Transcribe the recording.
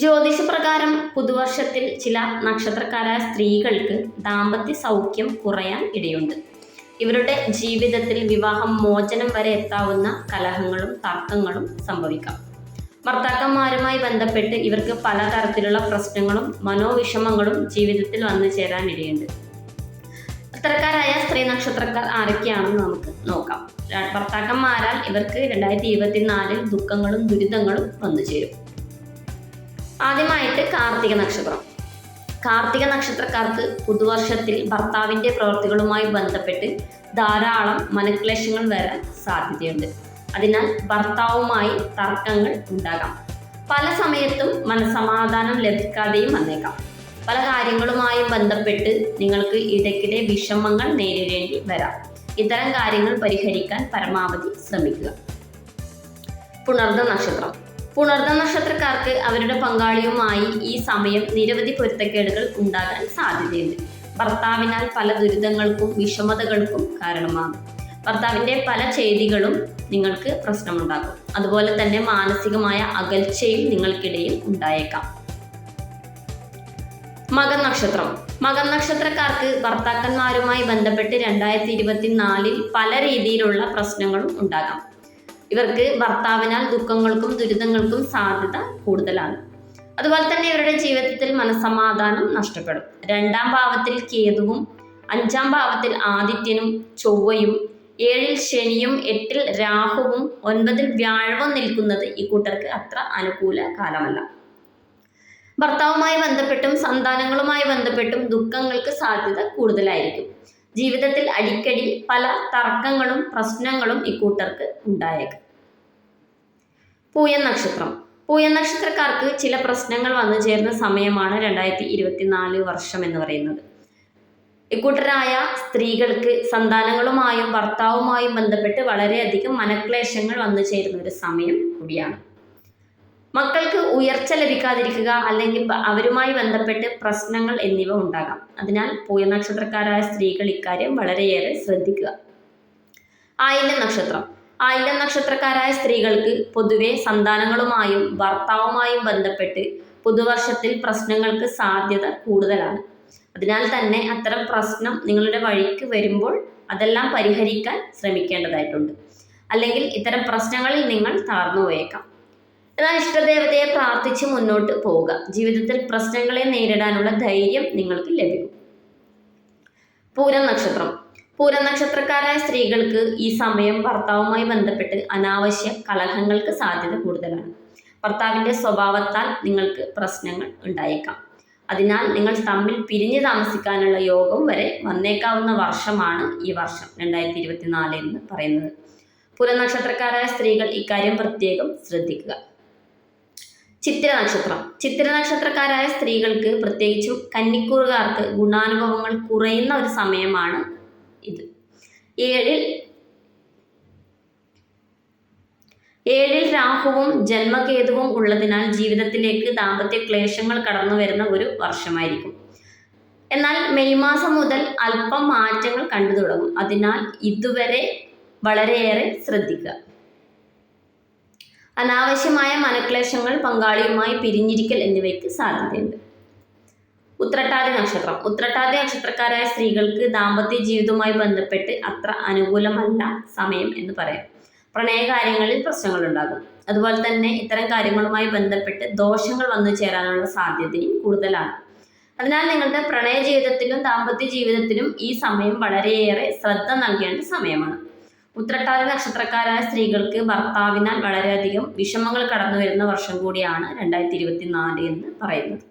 ജ്യോതിഷപ്രകാരം പുതുവർഷത്തിൽ ചില നക്ഷത്രക്കാരായ സ്ത്രീകൾക്ക് ദാമ്പത്യ സൗഖ്യം കുറയാൻ ഇടയുണ്ട്. ഇവരുടെ ജീവിതത്തിൽ വിവാഹം മോചനം വരെ എത്താവുന്ന കലഹങ്ങളും തർക്കങ്ങളും സംഭവിക്കാം. ഭർത്താക്കന്മാരുമായി ബന്ധപ്പെട്ട് ഇവർക്ക് പലതരത്തിലുള്ള പ്രശ്നങ്ങളും മനോവിഷമങ്ങളും ജീവിതത്തിൽ വന്നു ചേരാൻ ഇടയുണ്ട്. അത്തരക്കാരായ സ്ത്രീ നക്ഷത്രക്കാർ ആരൊക്കെയാണെന്ന് നമുക്ക് നോക്കാം. ഭർത്താക്കന്മാരാൽ ഇവർക്ക് രണ്ടായിരത്തി ഇരുപത്തിനാലിൽ ദുഃഖങ്ങളും ദുരിതങ്ങളും വന്നു ചേരും. ആദ്യമായിട്ട് കാർത്തിക നക്ഷത്രം. കാർത്തിക നക്ഷത്രക്കാർക്ക് പുതുവർഷത്തിൽ ഭർത്താവിന്റെ പ്രവൃത്തികളുമായി ബന്ധപ്പെട്ട് ധാരാളം മനക്ലേശങ്ങൾ വരാൻ സാധ്യതയുണ്ട്. അതിനാൽ ഭർത്താവുമായി തർക്കങ്ങൾ ഉണ്ടാകാം. പല സമയത്തും മനസമാധാനം ലഭിക്കാതെയും വന്നേക്കാം. പല കാര്യങ്ങളുമായും ബന്ധപ്പെട്ട് നിങ്ങൾക്ക് ഇടയ്ക്കിടെ വിഷമങ്ങൾ നേരിടേണ്ടി വരാം. ഇത്തരം കാര്യങ്ങൾ പരിഹരിക്കാൻ പരമാവധി ശ്രമിക്കുക. പുണർദ നക്ഷത്രം. പുണർദ നക്ഷത്രക്കാർക്ക് അവരുടെ പങ്കാളിയുമായി ഈ സമയം നിരവധി പൊരുത്തക്കേടുകൾ ഉണ്ടാകാൻ സാധ്യതയുണ്ട്. ഭർത്താവിനാൽ പല ദുരിതങ്ങൾക്കും വിഷമതകൾക്കും കാരണമാകും. ഭർത്താവിന്റെ പല ചെയ്തികളും നിങ്ങൾക്ക് പ്രശ്നമുണ്ടാക്കും അതുപോലെ തന്നെ മാനസികമായ അകൽച്ചയും നിങ്ങൾക്കിടയിൽ ഉണ്ടായേക്കാം. മകൻ നക്ഷത്രക്കാർക്ക് ഭർത്താക്കന്മാരുമായി ബന്ധപ്പെട്ട് രണ്ടായിരത്തി ഇരുപത്തിനാലിൽ പല രീതിയിലുള്ള പ്രശ്നങ്ങളും ഉണ്ടാകാം. ഇവർക്ക് ഭർത്താവിനാൽ ദുഃഖങ്ങൾക്കും ദുരിതങ്ങൾക്കും സാധ്യത കൂടുതലാണ്. അതുപോലെ തന്നെ ഇവരുടെ ജീവിതത്തിൽ മനസമാധാനം നഷ്ടപ്പെടും. രണ്ടാം ഭാവത്തിൽ കേതുവും അഞ്ചാം ഭാവത്തിൽ ആദിത്യനും ചൊവ്വയും ഏഴിൽ ശനിയും എട്ടിൽ രാഹുവും ഒൻപതിൽ വ്യാഴവും നിൽക്കുന്നത് ഈ കൂട്ടർക്ക് അത്ര അനുകൂല കാലമല്ല. ഭർത്താവുമായി ബന്ധപ്പെട്ടും സന്താനങ്ങളുമായി ബന്ധപ്പെട്ടും ദുഃഖങ്ങൾക്ക് സാധ്യത കൂടുതലായിരിക്കും. ജീവിതത്തിൽ അടിക്കടി പല തർക്കങ്ങളും പ്രശ്നങ്ങളും ഇക്കൂട്ടർക്ക് ഉണ്ടായേക്കാം. പൂയൻ നക്ഷത്രം. പൂയൻ നക്ഷത്രക്കാർക്ക് ചില പ്രശ്നങ്ങൾ വന്നു ചേരുന്ന സമയമാണ് രണ്ടായിരത്തി ഇരുപത്തിനാല് വർഷം എന്ന് പറയുന്നത്. ഇക്കൂട്ടരായ സ്ത്രീകൾക്ക് സന്താനങ്ങളുമായും ഭർത്താവുമായും ബന്ധപ്പെട്ട് വളരെയധികം മനക്ലേശങ്ങൾ വന്നു ചേരുന്ന ഒരു സമയം കൂടിയാണ്. മക്കൾക്ക് ഉയർച്ച ലഭിക്കാതിരിക്കുക അല്ലെങ്കിൽ അവരുമായി ബന്ധപ്പെട്ട് പ്രശ്നങ്ങൾ എന്നിവ ഉണ്ടാകാം. അതിനാൽ പൂയ നക്ഷത്രക്കാരായ സ്ത്രീകൾ ഇക്കാര്യം വളരെയേറെ ശ്രദ്ധിക്കുക. ആയില്യം നക്ഷത്രം. ആയില്യം നക്ഷത്രക്കാരായ സ്ത്രീകൾക്ക് പൊതുവെ സന്താനങ്ങളുമായും ഭർത്താവുമായും ബന്ധപ്പെട്ട് പുതുവർഷത്തിൽ പ്രശ്നങ്ങൾക്ക് സാധ്യത കൂടുതലാണ്. അതിനാൽ തന്നെ അത്തരം പ്രശ്നം നിങ്ങളുടെ വഴിക്ക് വരുമ്പോൾ അതെല്ലാം പരിഹരിക്കാൻ ശ്രമിക്കേണ്ടതായിട്ടുണ്ട്. അല്ലെങ്കിൽ ഇത്തരം പ്രശ്നങ്ങളിൽ നിങ്ങൾ തളർന്നു പോയേക്കാം എന്നാൽ ഇഷ്ടദേവതയെ പ്രാർത്ഥിച്ച് മുന്നോട്ട് പോവുക. ജീവിതത്തിൽ പ്രശ്നങ്ങളെ നേരിടാനുള്ള ധൈര്യം നിങ്ങൾക്ക് ലഭിക്കും. പൂരം നക്ഷത്രം പൂരം നക്ഷത്രക്കാരായ സ്ത്രീകൾക്ക് ഈ സമയം ഭർത്താവുമായി ബന്ധപ്പെട്ട് അനാവശ്യ കലഹങ്ങൾക്ക് സാധ്യത കൂടുതലാണ്. ഭർത്താവിന്റെ സ്വഭാവത്താൽ നിങ്ങൾക്ക് പ്രശ്നങ്ങൾ ഉണ്ടായേക്കാം. അതിനാൽ നിങ്ങൾ തമ്മിൽ പിരിഞ്ഞു താമസിക്കാനുള്ള യോഗം വരെ വന്നേക്കാവുന്ന വർഷമാണ് ഈ വർഷം രണ്ടായിരത്തി ഇരുപത്തിനാല് എന്ന് പറയുന്നത്. പുരനക്ഷത്രക്കാരായ സ്ത്രീകൾ ഇക്കാര്യം പ്രത്യേകം ശ്രദ്ധിക്കുക. ചിത്തിര നക്ഷത്രം സ്ത്രീകൾക്ക് പ്രത്യേകിച്ചും കന്നിക്കൂറുകാർക്ക് ഗുണാനുഭവങ്ങൾ കുറയുന്ന ഒരു സമയമാണ് ഇത്. ഏഴിൽ ഏഴിൽ രാഹുവും ജന്മകേതുവും ഉള്ളതിനാൽ ജീവിതത്തിലേക്ക് ദാമ്പത്യ ക്ലേശങ്ങൾ കടന്നു വരുന്ന ഒരു വർഷമായിരിക്കും. എന്നാൽ മെയ് മാസം മുതൽ അല്പം മാറ്റങ്ങൾ കണ്ടു തുടങ്ങും. അതിനാൽ ഇതുവരെ വളരെയേറെ ശ്രദ്ധിക്കുക. അനാവശ്യമായ മനക്ലേശങ്ങൾ പങ്കാളിയുമായി പിരിഞ്ഞിരിക്കൽ എന്നിവയ്ക്ക് സാധ്യതയുണ്ട്. ഉത്രട്ടാതി നക്ഷത്രം. ഉത്രട്ടാതി നക്ഷത്രക്കാരായ സ്ത്രീകൾക്ക് ദാമ്പത്യ ജീവിതവുമായി ബന്ധപ്പെട്ട് അത്ര അനുകൂലമല്ല സമയം എന്ന് പറയാം. പ്രശ്നങ്ങൾ ഉണ്ടാകും. അതുപോലെ തന്നെ ഇത്തരം കാര്യങ്ങളുമായി ബന്ധപ്പെട്ട് ദോഷങ്ങൾ വന്നു ചേരാനുള്ള സാധ്യതയും കൂടുതലാണ്. അതിനാൽ നിങ്ങളുടെ പ്രണയ ജീവിതത്തിലും ദാമ്പത്യ ജീവിതത്തിലും ഈ സമയം വളരെയേറെ ശ്രദ്ധ നൽകേണ്ട സമയമാണ്. ഉത്രട്ടാതി നക്ഷത്രക്കാരായ സ്ത്രീകൾക്ക് ഭർത്താവിനാൽ വളരെയധികം വിഷമങ്ങൾ കടന്നു വരുന്ന വർഷം കൂടിയാണ് രണ്ടായിരത്തി ഇരുപത്തി നാല് എന്ന് പറയുന്നത്.